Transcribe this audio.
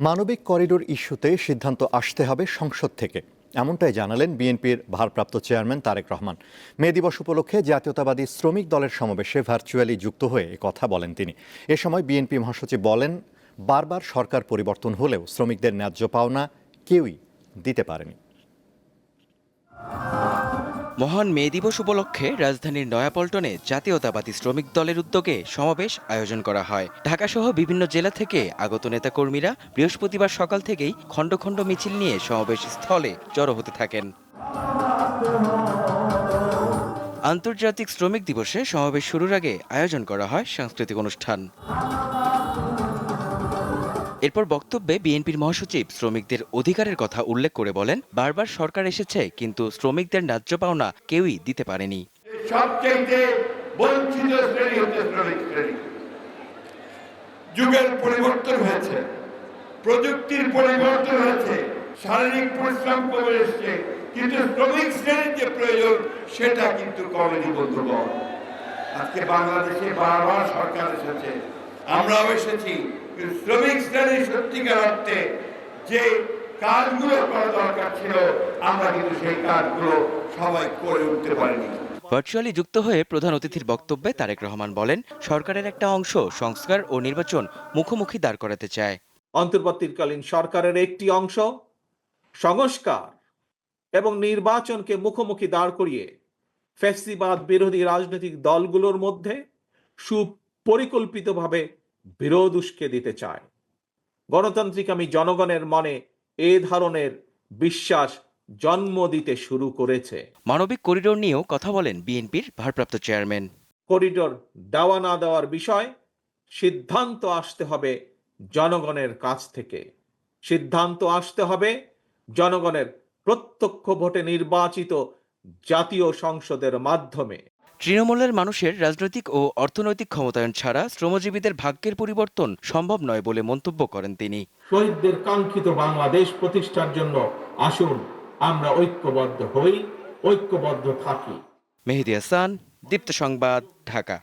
মানবিক করিডোর ইস্যুতে সিদ্ধান্ত আসতে হবে সংসদ থেকে। এমনটাই জানালেন বিএনপির ভারপ্রাপ্ত চেয়ারম্যান তারেক রহমান। মে দিবস উপলক্ষে জাতীয়তাবাদী শ্রমিক দলের সমাবেশে ভার্চুয়ালি যুক্ত হয়ে কথা বলেন তিনি। এ সময় বিএনপি মহাসচিব বলেন, বারবার সরকার পরিবর্তন হলেও শ্রমিকদের ন্যায্য পাওনা কেউই দিতে পারেনি। মহান মে দিবস উপলক্ষে রাজধানীর নয়াপল্টনে জাতীয়তাবাদী শ্রমিক দলের উদ্যোগে সমাবেশ আয়োজন করা হয়। ঢাকাসহ বিভিন্ন জেলা থেকে আগত নেতাকর্মীরা বৃহস্পতিবার সকাল থেকেই খণ্ড খণ্ড মিছিল নিয়ে সমাবেশ স্থলে জড়ো হতে থাকেন। আন্তর্জাতিক শ্রমিক দিবসে সমাবেশ শুরুর আগে আয়োজন করা হয় সাংস্কৃতিক অনুষ্ঠান। এরপর বক্তব্যে বিএনপির মহাসচিব শ্রমিকদের অধিকারের কথা উল্লেখ করে বলেন, বারবার সরকার এসেছে, কিন্তু শ্রমিকদের ন্যায্য পাওনা কেউই দিতে পারেনি। সবচেয়ে বঞ্চিত শ্রেণি হচ্ছে শ্রমিক শ্রেণি। যুগের পরিবর্তন হয়েছে, প্রযুক্তির পরিবর্তন হয়েছে, শারীরিক পরিশ্রম কমে এসছে, কিন্তু শ্রমিক শ্রেণির যে প্রয়োজন, সেটা কিন্তু কমেনি, বন্ধুগণ। আজকে বাংলাদেশে বারবার সরকার এসেছে আমরাও এসেছি শ্রমিক শ্রেণির সত্যিকার অর্থে যে কাজগুলো করা দরকার ছিল আমরা কিন্তু সেই কাজগুলো সবাই করে উঠতে পারিনি। ভার্চুয়ালি যুক্ত হয়ে প্রধান অতিথির বক্তব্যে তারেক রহমান বলেন সরকারের একটা অংশ সংস্কার ও নির্বাচন মুখোমুখি দাঁড় করাতে চায়। অন্তর্বর্তীকালীন সরকারের একটি অংশ সংস্কার এবং নির্বাচনকে মুখোমুখি দাঁড় করিয়ে ফ্যাসিবাদ বিরোধী রাজনৈতিক দলগুলোর মধ্যে সুপরিকল্পিতভাবে বিরোধ উস্কে দিতে চায়। গণতান্ত্রিক আমি জনগণের মনে এ ধরনের বিশ্বাস জন্ম দিতে শুরু করেছে। মানবিক করিডোর নিয়েও কথা বলেন বিএনপির ভারপ্রাপ্ত চেয়ারম্যান। করিডোর দেওয়া না দেওয়ার বিষয় সিদ্ধান্ত আসতে হবে জনগণের কাছ থেকে। সিদ্ধান্ত আসতে হবে জনগণের প্রত্যক্ষ ভোটে নির্বাচিত জাতীয় সংসদের মাধ্যমে। তৃণমূলের মানুষের রাজনৈতিক ও অর্থনৈতিক ক্ষমতায়ন ছাড়া শ্রমজীবীদের ভাগ্যের পরিবর্তন সম্ভব নয় বলে মন্তব্য করেন তিনি। শহীদদের কাঙ্ক্ষিত বাংলাদেশ প্রতিষ্ঠার জন্য আসুন আমরা ঐক্যবদ্ধ হই ঐক্যবদ্ধ থাকি। মেহেদি হাসান দীপ্ত সংবাদ ঢাকা।